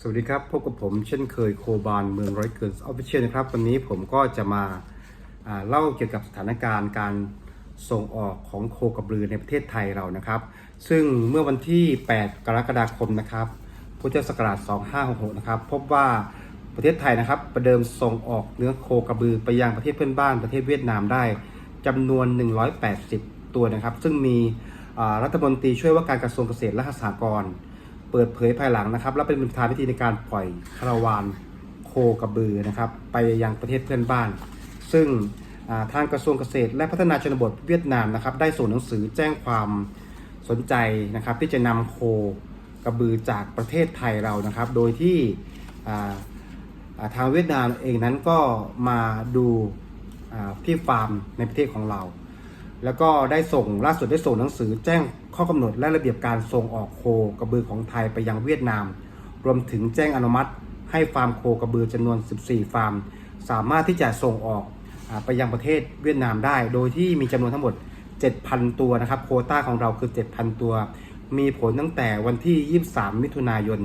สวัสดีครับ พบกับผมเช่นเคยโคบานเมืองร้อยเกินออฟฟิเชียลนะครับ วันนี้ผมก็จะมาเล่าเกี่ยวกับสถานการณ์การส่งออกของโคกระบือในประเทศไทยเรานะครับ ซึ่งเมื่อวันที่ 8 กรกฎาคมนะครับพุทธศักราช 2566 นะครับ พบว่าประเทศไทยนะครับ ประเดิมส่งออกเนื้อโคกระบือไปยังประเทศเพื่อนบ้านประเทศเวียดนามได้จำนวน 180 ตัวนะครับ ซึ่งมีรัฐมนตรีช่วยว่าการกระทรวงเกษตรและสหกรณ์ เปิดเผยภายหลังนะครับ และเป็นประธานพิธีในการปล่อยคาราวานโคกระบือนะครับ ไปยังประเทศเพื่อนบ้าน ซึ่งทางกระทรวงเกษตร และพัฒนาชนบทเวียดนามนะครับ ได้ส่งหนังสือแจ้งความสนใจนะครับ ที่จะนำโคกระบือจากประเทศไทยเรานะครับ โดยที่ทางเวียดนามเองนั้นก็มาดูที่ฟาร์มในประเทศของเรา แล้วก็ได้ส่งล่าสุดได้ส่งหนังสือแจ้งข้อกำหนดและระเบียบการส่งออกโคกระบือของไทยไปยังเวียดนาม รวมถึงแจ้งอนุมัติให้ฟาร์มโคกระบือจำนวน 14 ฟาร์ม สามารถที่จะส่งออกไปยังประเทศเวียดนามได้ โดยที่มีจำนวนทั้งหมด 7,000 ตัวนะครับ โคต้าของเราคือ 7,000 ตัว มีผลตั้งแต่วันที่ 23 มิถุนายน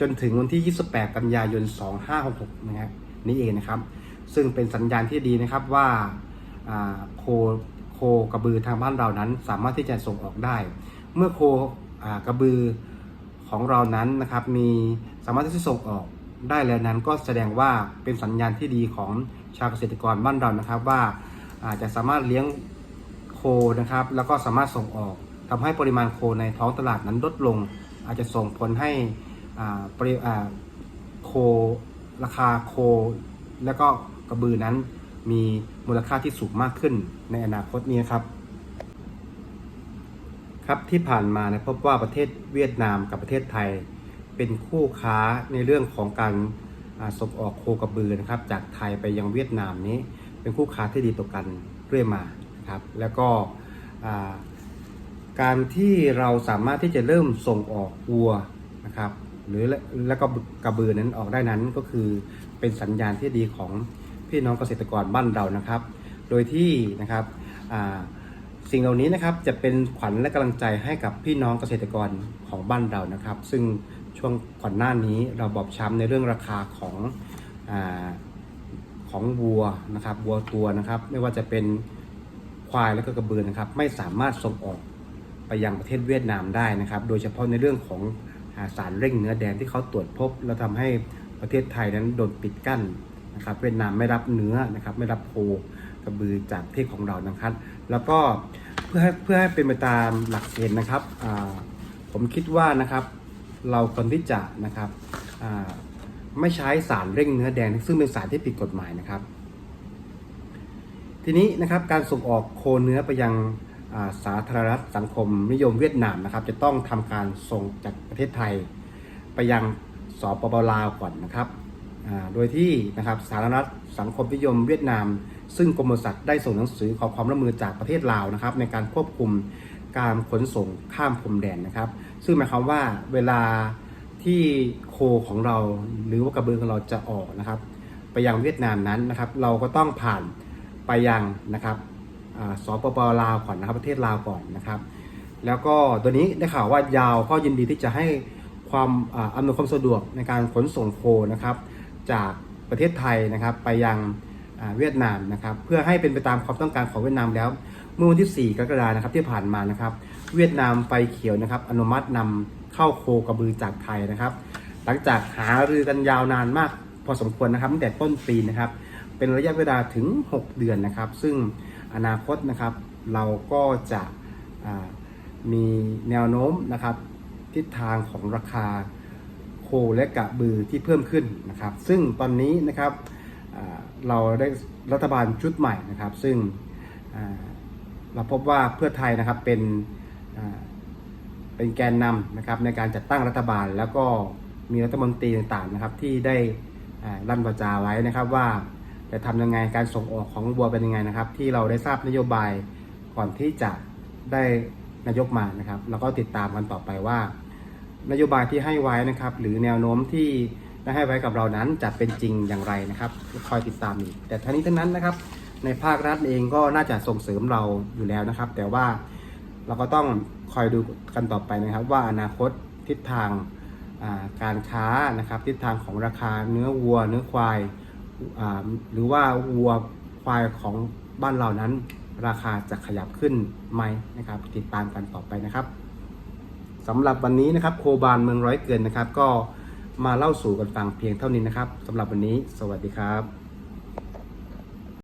จนถึงวันที่ 28 กันยายน 2566 นะครับนี่เองนะครับ ซึ่งเป็นสัญญาณที่ดีนะครับว่าโค กระบือทางบ้านเรานั้น สามารถที่จะส่งออกได้ เมื่อโคอกระบือของเรานั้นนะครับมีสามารถที่จะส่งออกได้แล้วนั้น ก็แสดงว่าเป็นสัญญาณที่ดีของชาวเกษตรกรบ้านเรานะครับว่าอาจจะสามารถเลี้ยงโคนะครับ แล้วก็สามารถส่งออกทำให้ปริมาณโคในท้องตลาดนั้นลดลง อาจจะส่งผลให้โคราคาโค แล้วก็กระบือนั้น มีมูลค่าที่สูงมากขึ้นในอนาคตนี้ครับ ครับที่ผ่านมานะพบว่าประเทศเวียดนามกับประเทศไทย เป็นคู่ค้าในเรื่องของการส่งออกโคกระบือนะครับ จากไทยไปยังเวียดนามนี้ เป็นคู่ค้าที่ดีต่อกันเรื่อยมานะครับ แล้วก็การที่เราสามารถที่จะเริ่มส่งออกวัวนะครับ หรือแล้วก็กระบือนั้นออกได้นั้นก็คือเป็นสัญญาณที่ดีของ พี่น้องเกษตรกรบ้านเรานะครับ โดยที่นะครับสิ่งเหล่านี้นะครับจะเป็นขวัญและกำลังใจให้กับพี่น้องเกษตรกรของบ้านเรานะครับ ซึ่งช่วงก่อนหน้านี้เราบอบช้ำในเรื่องราคาของอของวัวนะครับวัวตัวนะครับ ไม่ว่าจะเป็นควายและก็กระเบือนะครับ ไม่สามารถส่งออกไปยังประเทศเวียดนามได้นะครับ โดยเฉพาะในเรื่องของอาสารเร่งเนื้อแดงที่เขาตรวจพบ แล้วทำให้ประเทศไทยนั้นโดนปิดกั้น นะครับเวียดนามไม่รับเนื้อนะครับไม่รับโคกระบือจากประเทศของเรานะครับ แล้วก็เพื่อให้เพื่อให้เป็นไปตามหลักเกณฑ์นะครับผมคิดว่านะครับเราควรที่จะนะครับไม่ใช้สารเร่งเนื้อแดง ซึ่งเป็นสารที่ผิดกฎหมายนะครับ ทีนี้นะครับการส่งออกโคเนื้อไปยังาสาธารณรัฐสังคมนิยมเวียดนามนะครับ จะต้องทำการส่งจากประเทศไทย ไปยังสปปลาวก่อนนะครับ โดยที่นะครับสาธารณรัฐสังคมนิยมเวียดนาม ซึ่งกรมบริษัทได้ส่งหนังสือขอความร่วมมือจากประเทศลาวนะครับ ในการควบคุมการขนส่งข้ามพรมแดนนะครับ ซึ่งหมายความว่าเวลาที่โคของเราหรือว่ากระเบือของเราจะออกนะครับ ไปยังเวียดนามนั้นนะครับ เราก็ต้องผ่านไปยังนะครับสปปลาวก่อนนะครับ ประเทศลาวก่อนนะครับ แล้วก็ตัวนี้ได้ข่าวว่ายาวก็ยินดีที่จะให้ความอำนวยความสะดวกในการขนส่งโคนะครับ จากประเทศไทยนะครับ ไปยังเวียดนามนะครับ เพื่อให้เป็นไปตามความต้องการของเวียดนามแล้ว เมื่อวันที่ 4 กรกฎาคมนะครับที่ผ่านมานะครับ เวียดนามไฟเขียวนะครับ อนุมัตินำเข้าโคกระบือจากไทยนะครับ หลังจากหารือกันยาวนานมากพอสมควรนะครับตั้งแต่ต้นปีนะครับ เป็นระยะเวลาถึง 6 เดือนนะครับ ซึ่งอนาคตนะครับเราก็จะมีแนวโน้มนะครับทิศทางของราคา และกระบือที่เพิ่มขึ้นนะครับ ซึ่งตอนนี้นะครับเราได้รัฐบาลชุดใหม่นะครับ ซึ่งเราพบว่าเพื่อไทยนะครับเป็นเป็นแกนนำนะครับในการจัดตั้งรัฐบาล แล้วก็มีรัฐมนตรีต่างๆนะครับที่ได้อ่าลั่นวาจาไว้นะครับว่าจะทำยังไงการส่งออกของวัวเป็นยังไงนะครับ ที่เราได้ทราบนโยบายก่อนที่จะได้นายกมานะครับ แล้วก็ติดตามกันต่อไปว่า นโยบายที่ให้ไว้นะครับ หรือแนวโน้มที่ได้ให้ไว้กับเรานั้นจะเป็นจริงอย่างไรนะครับคอยติดตามอีก แต่ทั้งนี้ทั้งนั้นนะครับ ในภาครัฐเองก็น่าจะส่งเสริมเราอยู่แล้วนะครับ แต่ว่าเราก็ต้องคอยดูกันต่อไปนะครับ ว่าอนาคตทิศทางาการค้านะครับ ทิศทางของราคาเนื้อวัว เนื้อควายาหรือว่าวัวควายของบ้านเรานั้น ราคาจะขยับขึ้นไหมนะครับ ติดตามกันต่อไปนะครับ สำหรับวันนี้นะครับโคบานเมืองร้อยเกินนะครับ ก็มาเล่าสู่กันฟังเพียงเท่านี้นะครับสำหรับวันนี้ สวัสดีครับ